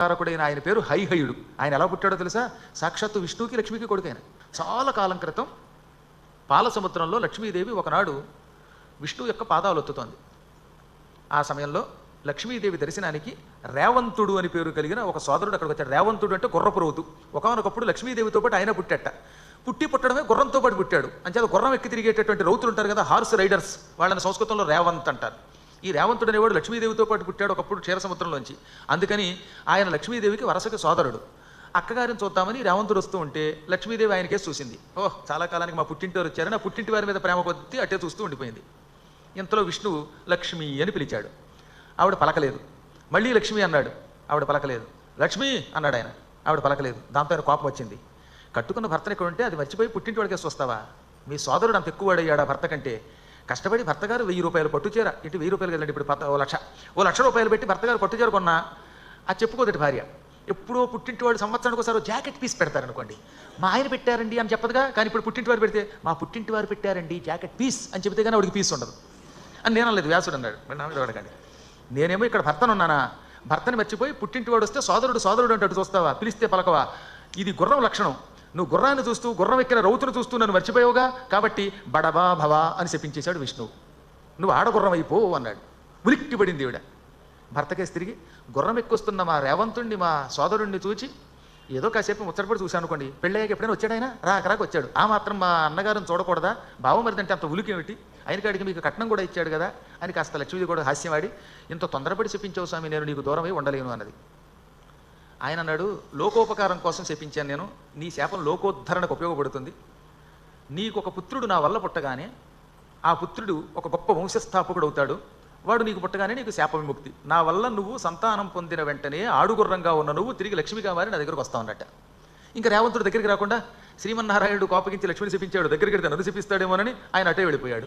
కారకుడైన ఆయన పేరు హైహయుడు. ఆయన ఎలా పుట్టాడో తెలుసా? సాక్షాత్తు విష్ణువుకి లక్ష్మికి కొడుకైన చాలా కాలం క్రితం పాలసముద్రంలో లక్ష్మీదేవి ఒకనాడు విష్ణువు యొక్క పాదాలు ఒత్తుతోంది. ఆ సమయంలో లక్ష్మీదేవి దర్శనానికి రేవంతుడు అని పేరు కలిగిన ఒక సోదరుడు అక్కడికి వచ్చాడు. రేవంతుడు అంటే గుర్రపు రోతు ఒకనొకప్పుడు లక్ష్మీదేవితో పాటు ఆయన పుట్టట. పుట్టి పుట్టడమే గుర్రంతో పాటు పుట్టాడు. అంచేత గుర్రం ఎక్కి తిరిగేటటువంటి రౌతులు ఉంటారు కదా హార్స్ రైడర్స్. వాళ్ళని సంస్కృతంలో రేవంత్ అంటారు. ఈ రేవంతుడు అనేవాడు లక్ష్మీదేవితో పాటు పుట్టాడు ఒకప్పుడు క్షీరసముద్రంలోంచి. అందుకని ఆయన లక్ష్మీదేవికి వరసకి సోదరుడు. అక్కగారిని చూద్దామని రేవంతుడు వస్తూ ఉంటే లక్ష్మీదేవి ఆయనకే చూసింది. ఓహ్ చాలా కాలానికి మా పుట్టింటి వారు వచ్చారని ఆ పుట్టింటి వారి మీద ప్రేమ కొద్ది అట్టే చూస్తూ ఉండిపోయింది. ఇంతలో విష్ణువు లక్ష్మి అని పిలిచాడు. ఆవిడ పలకలేదు. మళ్ళీ లక్ష్మి అన్నాడు. ఆవిడ పలకలేదు. లక్ష్మి అన్నాడు ఆయన. ఆవిడ పలకలేదు. దాంతో ఆయన కోపం వచ్చింది. కట్టుకున్న భర్తను ఇక్కడ ఉంటే అది మర్చిపోయి పుట్టింటి వాడికేసి వస్తావా మీ సోదరుడు అంత ఎక్కువ వాడయ్యాడు ఆ భర్త కంటే. కష్టపడి భర్తగారు వెయ్యి రూపాయలు పట్టుచీర ఇటు వెయ్యి రూపాయలు కదండి ఇప్పుడు ఓ లక్ష. ఓ లక్ష రూపాయలు పెట్టి భర్తగారు పట్టుచీర కొన్నా అది చెప్పుకోదటి భార్య. ఎప్పుడో పుట్టింటి వాడు సంవత్సరానికి ఒకసారి జాకెట్ పీస్ పెడతారనుకోండి. మా ఆయన పెట్టారండి అని చెప్పదుగా? కానీ ఇప్పుడు పుట్టింటి వారు పెడితే మా పుట్టింటి వారు పెట్టారండి జాకెట్ పీస్ అని చెబితే కానీ వాడికి పీస్ ఉండదు. అని నేను అనలేదు వ్యాసుడు అన్నాడు. నా మీద అడగండి. నేనేమో ఇక్కడ భర్తను ఉన్నానా? భర్తని మర్చిపోయి పుట్టింటి వాడు వస్తే సోదరుడు సోదరుడు అంటే చూస్తావా? పిలిస్తే పలకవా? ఇది గుర్రం లక్షణం. నువ్వు గుర్రాన్ని చూస్తూ గుర్రం ఎక్కిన రౌతును చూస్తూ నన్ను మర్చిపోయావుగా? కాబట్టి బడబా భవా అని చెప్పించేశాడు విష్ణువు నువ్వు ఆడగుర్రం అయిపో అన్నాడు. ఉలిక్కి పడింది ఈవిడ. భర్తకేసి తిరిగి గుర్రం ఎక్కుస్తున్న మా రేవంతుణ్ణి మా సోదరుణ్ణి చూచి ఏదో కాసేపు ముచ్చటపడి చూశాను అనుకోండి. పెళ్ళయ్యాక ఎప్పుడైనా వచ్చాడు ఆయన రాకరాకు వచ్చాడు. ఆ మాత్రం మా అన్నగారిని చూడకూడదా? బావమరిది మరిదంటే అంత ఉలికి ఏమిటి? ఆయన కాడికి మీకు కట్నం కూడా ఇచ్చాడు కదా? అని కాస్త లక్ష్మీది కూడా హాస్యమాడి ఇంత తొందరపడి చెప్పించావు స్వామి నేను నీకు దూరమై ఉండలేను అన్నది. ఆయన అన్నాడు లోకోపకారం కోసం చెప్పించాను నేను. నీ శాపం లోకోద్ధరణకు ఉపయోగపడుతుంది. నీకు ఒక పుత్రుడు నా వల్ల పుట్టగానే ఆ పుత్రుడు ఒక గొప్ప వంశస్థాపకుడు అవుతాడు. వాడు నీకు పుట్టగానే నీకు శాప విముక్తి. నా వల్ల నువ్వు సంతానం పొందిన వెంటనే ఆడుగుర్రంగా ఉన్న నువ్వు తిరిగి లక్ష్మిగా మారి నా దగ్గరకు వస్తావు అన్నట్ట. ఇంకా రేవంతుడు దగ్గరికి రాకుండా శ్రీమన్నారాయణుడు కోపగించి లక్ష్మిని శపించాడు దగ్గరికి వెళ్తే నన్ను శపిస్తాడేమోనని ఆయన అటే వెళ్ళిపోయాడు.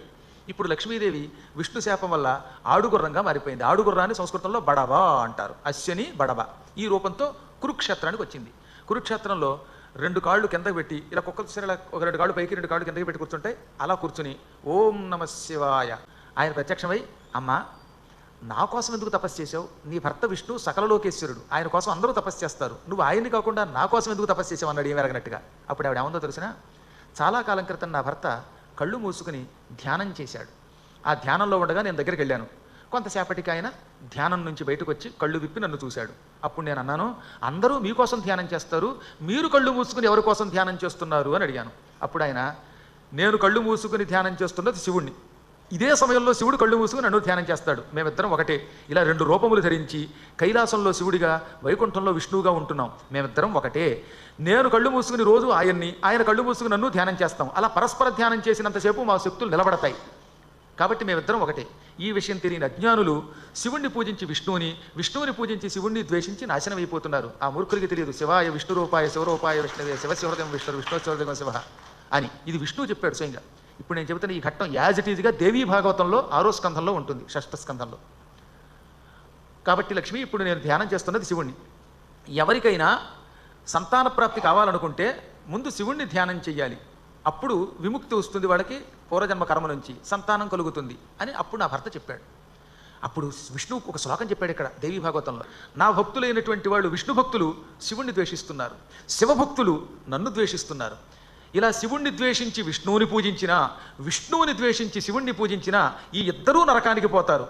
ఇప్పుడు లక్ష్మీదేవి విష్ణు శాపం వల్ల ఆడుగుర్రంగా మారిపోయింది. ఆడుగుర్రాన్ని సంస్కృతంలో బడబా అంటారు. అశ్వని బడబ ఈ రూపంతో కురుక్షేత్రానికి వచ్చింది. కురుక్షేత్రంలో రెండు కాళ్ళు కిందకి పెట్టి ఇలా కుక్క ఇలా ఒక రెండు కాళ్ళు పైకి రెండు కాళ్ళు కిందకి పెట్టి కూర్చుంటాయి. అలా కూర్చుని ఓం నమ శివాయ. ఆయన ప్రత్యక్షమై అమ్మా నా కోసం ఎందుకు తపస్సు చేసావు నీ భర్త విష్ణు సకలలోకేశ్వరుడు ఆయన కోసం అందరూ తపస్సు చేస్తారు. నువ్వు ఆయన్ని కాకుండా నా కోసం ఎందుకు తపస్సు చేసావు అన్నాడు ఏమి ఎరగనట్టుగా అప్పుడు ఆవిడ ఏమందో తెలిసిన చాలా కాలం క్రితం నా భర్త కళ్ళు మూసుకుని ధ్యానం చేశాడు. ఆ ధ్యానంలో ఉండగా నేను దగ్గరికి వెళ్ళాను. కొంతసేపటికి ఆయన ధ్యానం నుంచి బయటకు వచ్చి కళ్ళు విప్పి నన్ను చూశాడు. అప్పుడు నేను అన్నాను అందరూ మీకోసం ధ్యానం చేస్తారు మీరు కళ్ళు మూసుకుని ఎవరి కోసం ధ్యానం చేస్తున్నారు? అని అడిగాను. అప్పుడు ఆయన నేను కళ్ళు మూసుకుని ధ్యానం చేస్తున్నది శివుణ్ణి. ఇదే సమయంలో శివుడు కళ్ళు మూసుకుని నన్ను ధ్యానం చేస్తాడు. మేమిద్దరం ఒకటే. ఇలా రెండు రూపములు ధరించి కైలాసంలో శివుడిగా వైకుంఠంలో విష్ణువుగా ఉంటున్నాం. మేమిద్దరం ఒకటే. నేను కళ్ళు మూసుకుని రోజు ఆయన్ని ఆయన కళ్ళు మూసుకుని నన్ను ధ్యానం చేస్తాం. అలా పరస్పర ధ్యానం చేసినంతసేపు మా శక్తులు నిలబడతాయి. కాబట్టి మేమిద్దరం ఒకటే. ఈ విషయం తెలియని అజ్ఞానులు శివుణ్ణి పూజించి విష్ణువుని విష్ణువుని పూజించి శివుణ్ణి ద్వేషించి నాశనం అయిపోతున్నారు. ఆ మూర్ఖులకి తెలియదు శివాయ విష్ణు రూపాయ శివరూపాయ విష్ణువే శివశివృదయం విష్ణు విష్ణు శివృదయం శివ అని. ఇది విష్ణువు చెప్పాడు స్వయంగా. ఇప్పుడు నేను చెబుతున్న ఈ ఘట్టం యాజ్ ఇట్ ఈజ్గా దేవీ భాగవతంలో ఆరో స్కంధంలో ఉంటుంది షష్ఠ స్కంధంలో. కాబట్టి లక్ష్మి ఇప్పుడు నేను ధ్యానం చేస్తున్నది శివుణ్ణి. ఎవరికైనా సంతాన ప్రాప్తి కావాలనుకుంటే ముందు శివుణ్ణి ధ్యానం చేయాలి అప్పుడు విముక్తి వస్తుంది వాళ్ళకి పూర్వజన్మ కర్మ నుంచి సంతానం కలుగుతుంది అని అప్పుడు నా భర్త చెప్పాడు. అప్పుడు విష్ణువు ఒక శ్లోకం చెప్పాడు ఇక్కడ దేవీ భాగవతంలో. నా భక్తులైనటువంటి వాళ్ళు విష్ణు భక్తులు శివుణ్ణి ద్వేషిస్తున్నారు. శివభక్తులు నన్ను ద్వేషిస్తున్నారు. ఇలా శివుణ్ణి ద్వేషించి విష్ణువుని పూజించినా విష్ణువుని ద్వేషించి శివుణ్ణి పూజించినా ఈ ఇద్దరూ నరకానికి పోతారు.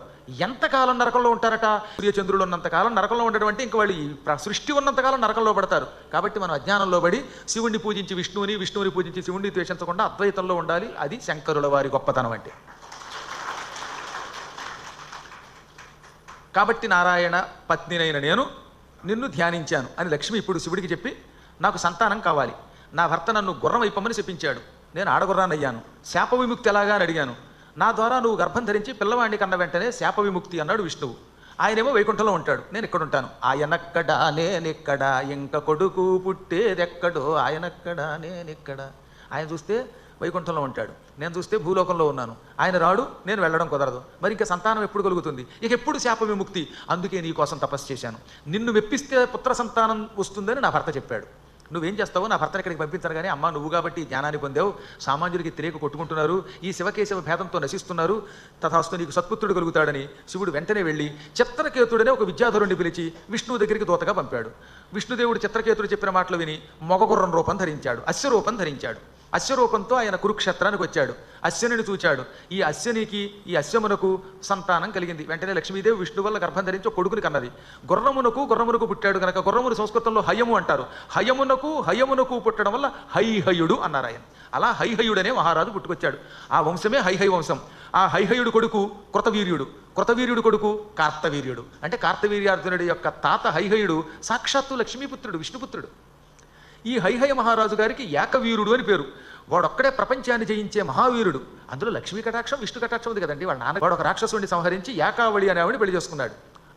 ఎంతకాలం నరకంలో ఉంటారట? సూర్యచంద్రులు ఉన్నంతకాలం నరకంలో ఉండడం అంటే ఇంక వాళ్ళు ఈ సృష్టి ఉన్నంతకాలం నరకంలో పడతారు. కాబట్టి మనం అజ్ఞానంలో పడి శివుణ్ణి పూజించి విష్ణువుని విష్ణువుని పూజించి శివుణ్ణి ద్వేషించకుండా అద్వైతంలో ఉండాలి. అది శంకరుల వారి గొప్పతనం అంటే కాబట్టి నారాయణ పత్నినైన నేను నిన్ను ధ్యానించాను అని లక్ష్మి ఇప్పుడు శివుడికి చెప్పి నాకు సంతానం కావాలి. నా భర్త నన్ను గుర్రం అయిపోమని చెప్పించాడు. నేను ఆడగుర్రానయ్యాను అయ్యాను శాప విముక్తి ఎలాగా అని అడిగాను. నా ద్వారా నువ్వు గర్భం ధరించి పిల్లవాడిని కన్న వెంటనే శాప విముక్తి అన్నాడు విష్ణువు. ఆయనేమో వైకుంఠంలో ఉంటాడు. నేను ఇక్కడ ఉంటాను ఆయనక్కడ నేనిక్కడ ఇంక కొడుకు పుట్టేదెక్కడో ఆయనక్కడ నేనెక్కడ? ఆయన చూస్తే వైకుంఠంలో ఉంటాడు. నేను చూస్తే భూలోకంలో ఉన్నాను. ఆయన రాడు నేను వెళ్ళడం కుదరదు. మరి ఇంకా సంతానం ఎప్పుడు కలుగుతుంది? ఇక ఎప్పుడు శాప విముక్తి? అందుకే నీ కోసం తపస్సు చేశాను. నిన్ను మెప్పిస్తే పుత్ర సంతానం వస్తుందని నా భర్త చెప్పాడు. నువ్వేం చేస్తావు నా భర్త ఇక్కడికి పంపించారు కానీ అమ్మ నువ్వు కాబట్టి జ్ఞానాన్ని పొందావు. సామాన్యుడికి తెలియక కొట్టుకుంటున్నారు. ఈ శివకేశవ భేదంతో నశిస్తున్నారు. తథాస్తు నీకు సత్పుత్రుడు కలుగుతాడని శివుడు వెంటనే వెళ్ళి చిత్రకేతుడనే ఒక విద్యాధరుణ్ణి పిలిచి విష్ణువు దగ్గరికి దూతగా పంపాడు. విష్ణుదేవుడు చిత్రకేతుడు చెప్పిన మాటలు విని మొగగుర్రం రూపం ధరించాడు. అశ్వరూపం ధరించాడు. అశ్వరూపంతో ఆయన కురుక్షేత్రానికి వచ్చాడు. అశ్వనిని చూచాడు. ఈ అశ్వనికి ఈ అశ్వమునకు సంతానం కలిగింది. వెంటనే లక్ష్మీదేవి విష్ణు వల్ల గర్భం ధరించి కొడుకుని కన్నది. గుర్రమునకు గుర్రమునకు పుట్టాడు కనుక గుర్రమును సంస్కృతంలో హయము అంటారు. హయమునకు హయమునకు పుట్టడం వల్ల హైహయుడు అన్నారు ఆయన. అలా హైహయుడనే మహారాజు పుట్టుకొచ్చాడు. ఆ వంశమే హైహై వంశం. ఆ హైహయుడు కొడుకు కృతవీర్యుడు. కృతవీర్యుడు కొడుకు కార్తవీర్యుడు. అంటే కార్తవీర్యార్జునుడి యొక్క తాత హైహయుడు సాక్షాత్తు లక్ష్మీపుత్రుడు విష్ణుపుత్రుడు. ఈ హైహయ మహారాజు గారికి ఏకవీరుడు అని పేరు. వాడొక్కడే ప్రపంచాన్ని జయించే మహావీరుడు. అందులో లక్ష్మీ కటాక్షం విష్ణు కటాక్షం ఉంది కదండి. వాళ్ళ నాన్న వాడు ఒక రాక్షసుడిని సంహరించి ఏకావళి అనే ఆవిడ పెళ్ళి చేసుకున్నాడు.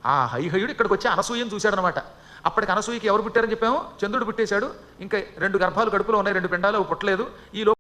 ఆ హైహయుడు ఇక్కడికి వచ్చి అనసూయను చూశాడనమాట. అప్పటికి అనసూయకి ఎవరు పుట్టారని చెప్పాము? చంద్రుడు పుట్టేశాడు. ఇంకా రెండు గర్భాలు కడుపులో ఉన్నాయి రెండు పిండాలు అవి పుట్టలేదు. ఈ